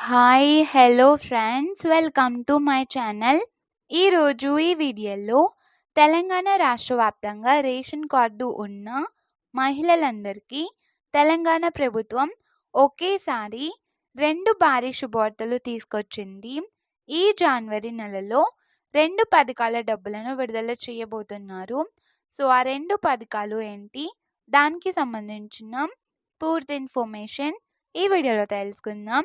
Hi hello friends welcome to my channel ఈరోజు ఈ వీడియోలో తెలంగాణ రాష్ట్ర వ్యాప్తంగా రేషన్ కార్డు ఉన్న మహిళలందరికీ తెలంగాణ ప్రభుత్వం ఒకేసారి రెండు భారీ శుభార్తలు తీసుకొచ్చింది. ఈ జనవరి నెలలో రెండు పథకాల డబ్బులను విడుదల చేయబోతున్నారు. సో ఆ రెండు పథకాలు ఏంటి? దానికి సంబంధించిన పూర్తి ఇన్ఫర్మేషన్ ఈ వీడియోలో తెలుసుకుందాం.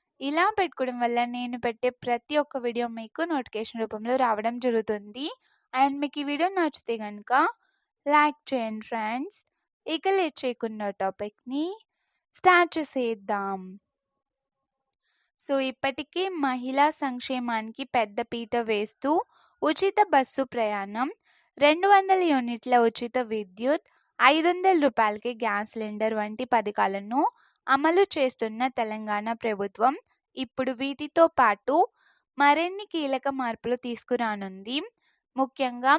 ఇలా పెట్టుకోవడం వల్ల నేను పెట్టే ప్రతి ఒక్క వీడియో మీకు నోటిఫికేషన్ రూపంలో రావడం జరుగుతుంది. అండ్ మీకు ఈ వీడియో నచ్చితే కనుక లైక్ చేయండి ఫ్రెండ్స్. ఇక లేట్ చేయకుండా టాపిక్ని స్టార్ట్ చేసేద్దాం. సో ఇప్పటికే మహిళా సంక్షేమానికి పెద్ద పీట వేస్తూ ఉచిత బస్సు ప్రయాణం రెండు వందల యూనిట్ల ఉచిత విద్యుత్ ఐదు వందల రూపాయలకి గ్యాస్ సిలిండర్ వంటి పథకాలను అమలు చేస్తున్న తెలంగాణ ప్రభుత్వం ఇప్పుడు వీటితో పాటు మరిన్ని కీలక మార్పులు తీసుకురానుంది. ముఖ్యంగా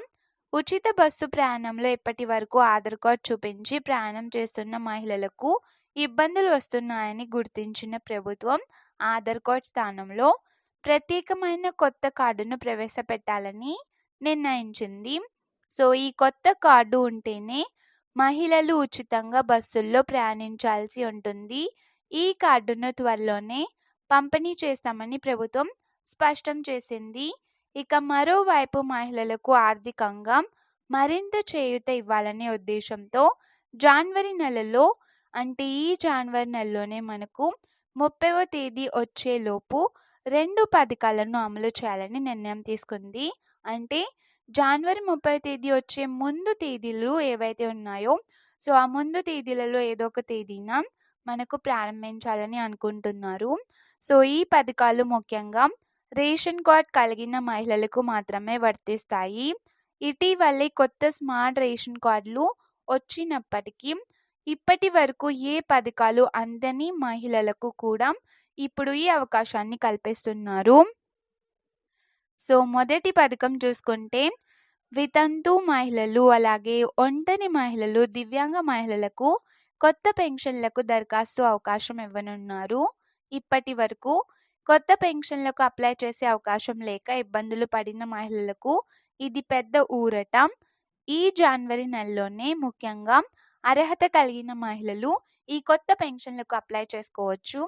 ఉచిత బస్సు ప్రయాణంలో ఇప్పటి వరకు ఆధార్ కార్డ్ చూపించి ప్రయాణం చేస్తున్న మహిళలకు ఇబ్బందులు వస్తున్నాయని గుర్తించిన ప్రభుత్వం ఆధార్ కార్డ్ స్థానంలో ప్రత్యేకమైన కొత్త కార్డును ప్రవేశపెట్టాలని నిర్ణయించింది. సో ఈ కొత్త కార్డు ఉంటేనే మహిళలు ఉచితంగా బస్సుల్లో ప్రయాణించాల్సి ఉంటుంది. ఈ కార్డును త్వరలోనే పంపిణీ చేస్తామని ప్రభుత్వం స్పష్టం చేసింది. ఇక మరోవైపు మహిళలకు ఆర్థికంగా మరింత చేయూత ఇవ్వాలనే ఉద్దేశంతో జనవరి నెలలో అంటే ఈ జనవరి నెలలోనే మనకు ముప్పైవ తేదీ వచ్చేలోపు రెండు పథకాలను అమలు చేయాలని నిర్ణయం తీసుకుంది. అంటే జనవరి ముప్పై తేదీ వచ్చే ముందు తేదీలు ఏవైతే ఉన్నాయో సో ఆ ముందు తేదీలలో ఏదో ఒక తేదీన మనకు ప్రారంభించాలని అనుకుంటున్నారు. సో ఈ పథకాలు ముఖ్యంగా రేషన్ కార్డ్ కలిగిన మహిళలకు మాత్రమే వర్తిస్తాయి. ఇటీవలే కొత్త స్మార్ట్ రేషన్ కార్డులు వచ్చినప్పటికీ ఇప్పటి వరకు ఏ పథకాలు అందని మహిళలకు కూడా ఇప్పుడు ఈ అవకాశాన్ని కల్పిస్తున్నారు. సో మొదటి పథకం చూసుకుంటే వితంతు మహిళలు అలాగే ఒంటరి మహిళలు దివ్యాంగ మహిళలకు కొత్త పెన్షన్లకు దరఖాస్తు అవకాశం ఇవ్వనున్నారు. ఇప్పటి వరకు కొత్త పెన్షన్లకు అప్లై చేసే అవకాశం లేక ఇబ్బందులు పడిన మహిళలకు ఇది పెద్ద ఊరట. ఈ జనవరి నెలలోనే ముఖ్యంగా అర్హత కలిగిన మహిళలు ఈ కొత్త పెన్షన్లకు అప్లై చేసుకోవచ్చు.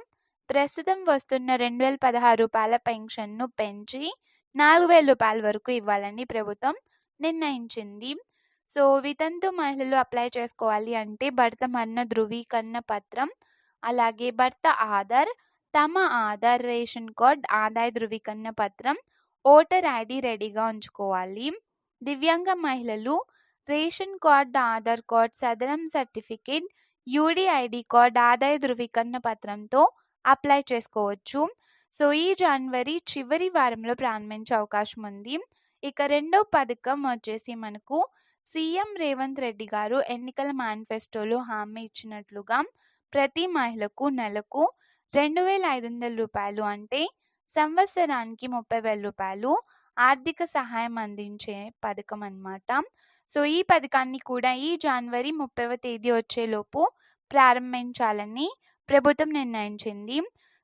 ప్రస్తుతం వస్తున్న రెండు వేల పదహారు రూపాయల పెన్షన్ను పెంచి నాలుగు వేల రూపాయల వరకు ఇవ్వాలని ప్రభుత్వం నిర్ణయించింది. సో వితంతు మహిళలు అప్లై చేసుకోవాలి అంటే భర్త మరణ ధృవీకరణ పత్రం అలాగే భర్త ఆధార్ తమ ఆధార్ రేషన్ కార్డ్ ఆదాయ ధృవీకరణ పత్రం ఓటర్ ఐడి రెడీగా ఉంచుకోవాలి. దివ్యాంగ మహిళలు రేషన్ కార్డ్ ఆధార్ కార్డ్ సదరం సర్టిఫికేట్ యూడిఐడి కార్డ్ ఆదాయ ధృవీకరణ పత్రంతో అప్లై చేసుకోవచ్చు. సో ఈ జనవరి చివరి వారంలో ప్రారంభించే అవకాశం ఉంది. ఇక రెండో పథకం వచ్చేసి మనకు సీఎం రేవంత్ రెడ్డి గారు ఎన్నికల మేనిఫెస్టోలో హామీ ఇచ్చినట్లుగా ప్రతి మహిళకు నెలకు రెండు వేల ఐదు వందల రూపాయలు అంటే సంవత్సరానికి ముప్పై వేల రూపాయలు ఆర్థిక సహాయం అందించే పథకం అన్నమాట. సో ఈ పథకాన్ని కూడా ఈ జనవరి ముప్పైవ తేదీ వచ్చేలోపు ప్రారంభించాలని ప్రభుత్వం నిర్ణయించింది.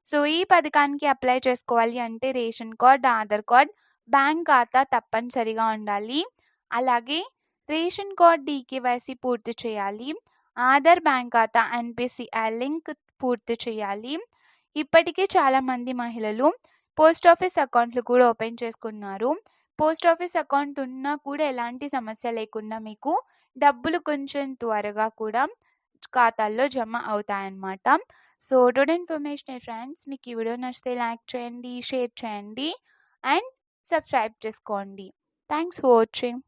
సో ఈ పథకానికి అప్లై చేసుకోవాలి అంటే ration card Aadhaar card bank ఖాతా తప్పనిసరిగా ఉండాలి. అలాగే రేషన్ కార్డ్ డీకేవైసీ పూర్తి చేయాలి. ఆధార్ బ్యాంక్ ఖాతా ఎన్పిసిఐ లింక్ పూర్తి చేయాలి. ఇప్పటికే చాలామంది మహిళలు పోస్ట్ ఆఫీస్ అకౌంట్లు కూడా ఓపెన్ చేసుకున్నారు. పోస్ట్ ఆఫీస్ అకౌంట్ ఉన్నా కూడా ఎలాంటి సమస్య లేకుండా మీకు డబ్బులు కొంచెం త్వరగా కూడా ఖాతాల్లో జమ అవుతాయన్నమాట. సో టుడే ఇన్ఫర్మేషన్ ఫ్రెండ్స్ మీకు ఈ వీడియో నచ్చితే లైక్ చేయండి షేర్ చేయండి అండ్ సబ్స్క్రైబ్ చేసుకోండి. Thanks for watching